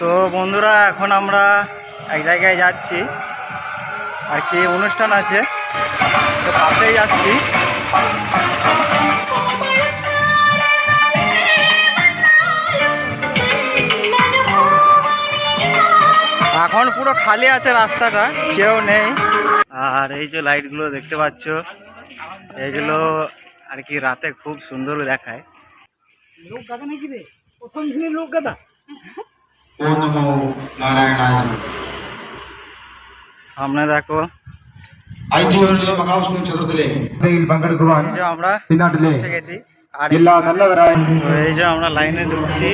তো বন্ধুরা, এখন আমরা এক জায়গায় যাচ্ছি। আর কি অনুষ্ঠান আছে? তো পাশেই যাচ্ছি। এখন পুরো খালি আছে রাস্তাটা, কেউ নেই। আর এই যে লাইটগুলো দেখতে পাচ্ছ, এগুলো আর কি রাতে খুব সুন্দর দেখায়। লোক গাদা নাকি রে? প্রথম দিনের লোক গাদা ഓ നമോ നാരായണായ সামনে দেখো ഐതിഹ്യ മഹാവിഷ്ണു ക്ഷേത്രത്തിലെ ഇതിൽ പങ്കെടുക്കുവാൻ এই যে আমরা ഈ നാട്ടിലെ এসে গেছি আর എല്ലാ നല്ലവരായ তো এই যে আমরা লাইনে ঢুকছি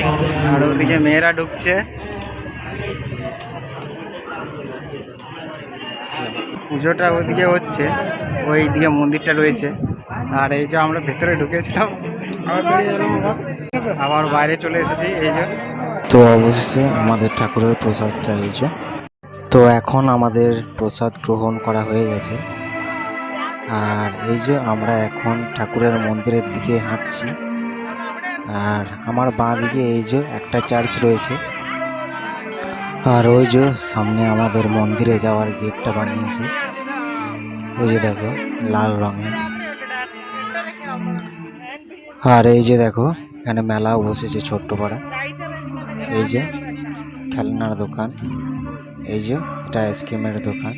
আর ওদিকে মেয়েরা ঢুকছে পুজোটা ওইদিকে হচ্ছে ওই দিকে মন্দিরটা রয়েছে আর এই যে আমরা ভেতরে ঢুকেছিলাম আবার বাইরে চলে এসেছি এই যে তো অবশেষে আমাদের ঠাকুরের প্রসাদটা যে। তো এখন আমাদের প্রসাদ গ্রহণ করা হয়ে গেছে। আর এই যে আমরা এখন ঠাকুরের মন্দিরের দিকে হাঁটছি। আর আমার বাঁ দিকে এই যে একটা চার্চ রয়েছে। আর ওই যে সামনে আমাদের মন্দিরে যাওয়ার গেটটা বানিয়েছে। ওই যে দেখো, লাল রঙের। আর এই যে দেখো, এখানে মেলাও বসেছে ছোট্ট পাড়া। এই যে, খেলনার দোকান। এই যে, এটা আইসক্রিমের দোকান।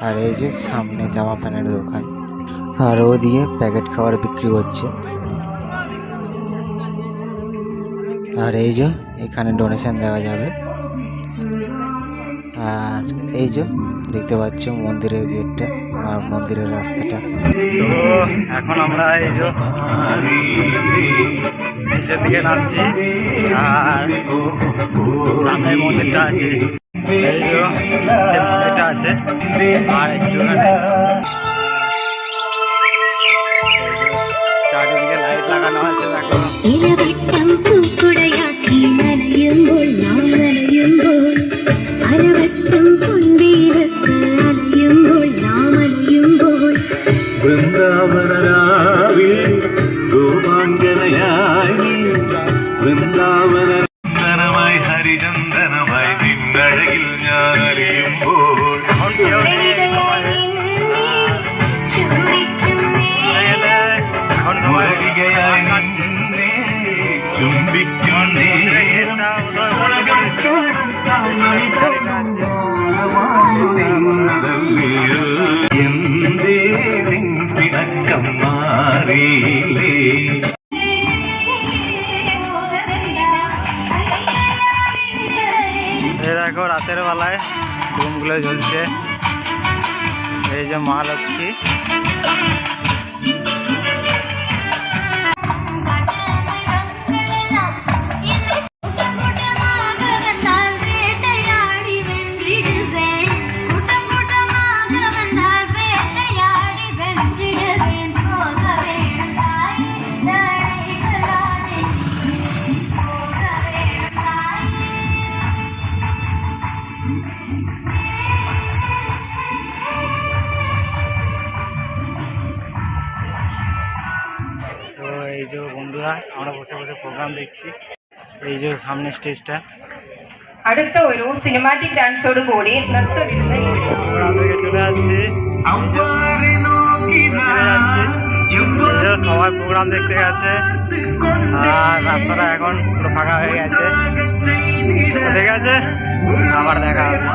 আর এই যে, সামনে জামা প্যান্টের দোকান। আর ও দিয়ে প্যাকেট খাবার বিক্রি হচ্ছে। আর এই যে, এখানে ডোনেশন দেওয়া যাবে। আর এই যে দেখতে পাচ্ছ মন্দিরের গেটটা আর মন্দিরের রাস্তাটা। তো এখন আমরা এই যে নিচের দিকে নামছি আর সামনে মন্দিরটা আছে। এই যে মন্দিরটা আছে। আর একটুখানে চারিদিকে লাইট লাগানো আছে দেখো വൃന്ദാവനാവിൽ ഗോപാങ്കനയായി വൃന്ദാവനമായി ഹരിചന്ദനമായി നിന്നഴകിൽ ഞാൻ അറിയുമ്പോൾ ചുംബിക്കും നേരം দেখো রাতের বেলায় ডুমগুলো ঝুলছে এই যে মা বন্ধুরা আমরা বসে বসে প্রোগ্রাম দেখছি এই যে সামনে স্টেজটা അടുത്ത ഒരു സിനിമാറ്റിക് ഡാൻസോട് കൂടി നൃത്തവിരുന്ന് আমরা থেকে চলে আসছি അവരെ এই যে সবাই প্রোগ্রাম দেখতে গেছে আর রাস্তাটা এখন পুরো ফাঁকা হয়ে গেছে তো ঠিক আছে আবার দেখা হবে